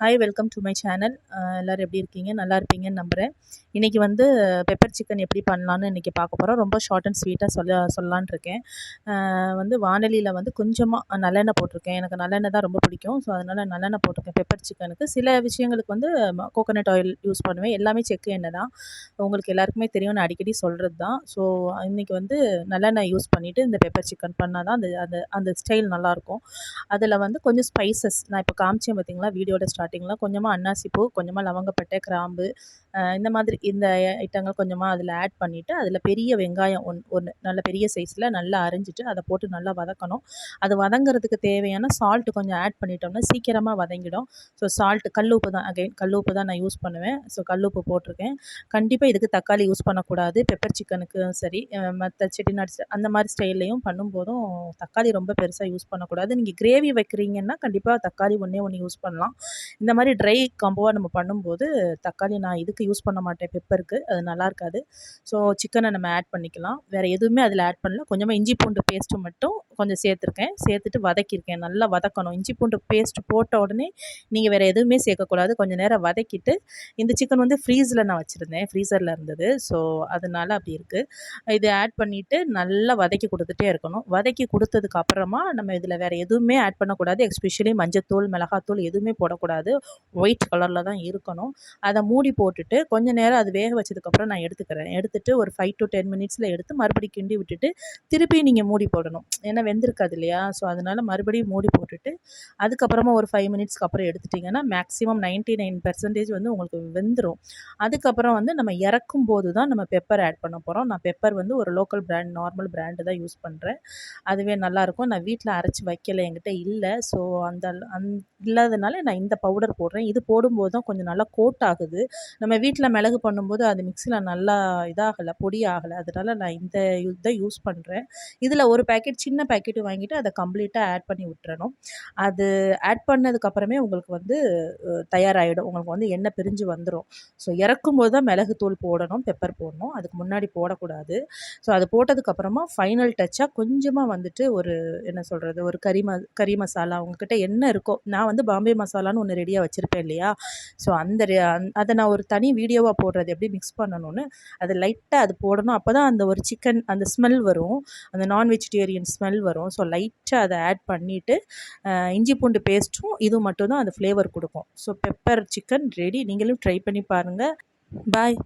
Hi welcome to my channel எல்லோரும் எப்படி இருக்கீங்க? நல்லா இருப்பீங்கன்னு நம்புகிறேன் இன்றைக்கி வந்து பெப்பர் சிக்கன் எப்படி பண்ணலான்னு இன்றைக்கி பார்க்க போகிறோம் ரொம்ப ஷார்ட் அண்ட் ஸ்வீட்டாக சொல்ல சொல்லலான் இருக்கேன். வந்து வானலியில் வந்து கொஞ்சமாக நல்லெண்ணெய் போட்டிருக்கேன். எனக்கு நல்லெண்ணெய் தான் ரொம்ப பிடிக்கும். ஸோ அதனால் நல்லெண்ணெய் போட்டிருக்கேன் பெப்பர் சிக்கனுக்கு சில விஷயங்களுக்கு வந்து கோகோனட் ஆயில் யூஸ் பண்ணுவேன். எல்லாமே செக்கு எண்ணெய் தான். உங்களுக்கு எல்லாருக்குமே தெரியும் நான் அடிக்கடி சொல்கிறது தான். ஸோ இன்றைக்கி வந்து நல்லெண்ணெய் யூஸ் பண்ணிவிட்டு இந்த பெப்பர் சிக்கன் பண்ணால் தான் அந்த அந்த அந்த ஸ்டைல் நல்லாயிருக்கும் அதில் வந்து கொஞ்சம் ஸ்பைசஸ் நான் இப்போ காமிச்சேன் பார்த்தீங்களா வீடியோட ஸ்டார்டிங்கில் கொஞ்சமாக அன்னாசிப்பூ கொஞ்சமாக லவங்கப்பட்டை கிராம்பு இந்த மாதிரி இந்த ஐட்டங்கள் கொஞ்சமாக அதில் ஆட் பண்ணிவிட்டு அதில் பெரிய வெங்காயம் ஒன் ஒன்று நல்ல பெரிய சைஸில் நல்லா அரிஞ்சிட்டு அதை போட்டு நல்லா வதக்கணும். அது வதங்குறதுக்கு தேவையான சால்ட் கொஞ்சம் ஆட் பண்ணிட்டோம்னா சீக்கிரமாக வதங்கிடும். ஸோ சால்ட் கல் உப்பு தான் அகைன் கல் உப்பு தான் நான் யூஸ் பண்ணுவேன். ஸோ கல் உப்பு போட்டிருக்கேன். கண்டிப்பாக இதுக்கு தக்காளி யூஸ் பண்ணக்கூடாது. பெப்பர் சிக்கனுக்கும் சரி மற்ற செட்டிநாடு அந்த மாதிரி ஸ்டைல்லையும் பண்ணும்போதும் தக்காளி ரொம்ப பெருசாக யூஸ் பண்ணக்கூடாது. நீங்கள் கிரேவி வைக்கிறீங்கன்னா கண்டிப்பாக தக்காளி ஒன்றே ஒன்று யூஸ் பண்ணலாம். இந்த மாதிரி ட்ரை காம்போவாக நம்ம பண்ணும்போது தக்காளி நான் இதுக்கு யூஸ் பண்ண மாட்டேன். பெப்பருக்கு அது நல்லா இருக்காது. ஸோ சிக்கனை நம்ம ஆட் பண்ணிக்கலாம். வேறு எதுவுமே அதில் ஆட் பண்ணல. கொஞ்சமாக இஞ்சி பூண்டு பேஸ்ட்டு மட்டும் கொஞ்சம் சேர்த்துருக்கேன். சேர்த்துட்டு வதக்கியிருக்கேன். நல்லா வதக்கணும். இஞ்சி பூண்டு பேஸ்ட் போட்ட உடனே நீங்கள் வேறு எதுவுமே சேர்க்கக்கூடாது. கொஞ்சம் நேரம் வதக்கிட்டு இந்த சிக்கன் வந்து ஃப்ரீஸில் நான் வச்சுருந்தேன். ஃப்ரீசரில் இருந்தது. ஸோ அதனால அப்படி இருக்குது இது ஆட் பண்ணிவிட்டு நல்லா வதக்கி கொடுத்துட்டே இருக்கணும். வதக்கி கொடுத்ததுக்கு அப்புறமா நம்ம இதில் வேறு எதுவுமே ஆட் பண்ணக்கூடாது. எஸ்பெஷலி மஞ்சத்தூள் மிளகாத்தூள் எதுவுமே போடக்கூடாது. ஒயிட் கலரில் தான் இருக்கணும். அதை மூடி போட்டுட்டு கொஞ்ச நேரம் அது வேக வச்சதுக்கப்புறம் நான் எடுத்துக்கிறேன். எடுத்துகிட்டு ஒரு ஃபைவ் டு டென் மினிட்ஸில் எடுத்து மறுபடியும் கிண்டி விட்டுட்டு திருப்பி நீங்கள் மூடி போடணும். ஏன்னா வெந்திருக்காது இல்லையா? ஸோ அதனால் மறுபடியும் மூடி போட்டுட்டு அதுக்கப்புறமா ஒரு ஃபைவ் மினிட்ஸ்க்கு அப்புறம் எடுத்துட்டிங்கன்னா மேக்ஸிமம் நைன்ட்டி நைன் பெர்சன்டேஜ் வந்து உங்களுக்கு வெந்துடும் அதுக்கப்புறம் வந்து நம்ம இறக்கும் போது தான் நம்ம பெப்பர் ஆட் பண்ண போகிறோம் நான் பெப்பர் வந்து ஒரு லோக்கல் பிராண்ட் நார்மல் பிராண்டு தான் யூஸ் பண்ணுறேன் அதுவே நல்லாயிருக்கும் நான் வீட்டில் அரைச்சி வைக்கல என்கிட்ட இல்லை. ஸோ அந்த அந் இல்லாதனால நான் இந்த பவுடர் பவுடர் போடுறேன். இது போடும்போது தான் கொஞ்சம் நல்லா கோட் ஆகுது. நம்ம வீட்டில் மிளகு பண்ணும்போது அது மிக்சியில் நல்லா இதாகலை பொடி ஆகலை அதனால் நான் இந்த இதை யூஸ் பண்ணுறேன் இதில் ஒரு பேக்கெட் சின்ன பேக்கெட்டு வாங்கிட்டு அதை கம்ப்ளீட்டாக ஆட் பண்ணி விட்டுறணும். அது ஆட் பண்ணதுக்கப்புறமே உங்களுக்கு வந்து தயாராகிடும் உங்களுக்கு வந்து எண்ணெய் பிரிஞ்சு வந்துடும் ஸோ இறக்கும்போது தான் மிளகுத்தூள் போடணும் பெப்பர் போடணும். அதுக்கு முன்னாடி போடக்கூடாது. ஸோ அது போட்டதுக்கப்புறமா ஃபைனல் டச்சாக கொஞ்சமாக வந்துட்டு ஒரு என்ன சொல்கிறது ஒரு கறி ம கறி மசாலா. உங்ககிட்ட என்ன இருக்கோ நான் வந்து பாம்பே மசாலான்னு ஒன்று ரெடியாக வச்சுருப்பேன் இல்லையா? ஸோ அந்த அதை நான் ஒரு தனி வீடியோவாக போடுறது எப்படி மிக்ஸ் பண்ணணும்னு அது லைட்டாக அது போடணும். அப்போ தான் அந்த ஒரு சிக்கன் அந்த ஸ்மெல் வரும். அந்த நான் வெஜிடேரியன் ஸ்மெல் வரும் ஸோ லைட்டாக அதை ஆட் பண்ணிவிட்டு இஞ்சி பூண்டு பேஸ்ட்டும் இது மட்டும்தான் அந்த ஃப்ளேவர் கொடுக்கும். ஸோ பெப்பர் சிக்கன் ரெடி நீங்களும் ட்ரை பண்ணி பாருங்கள் பாய்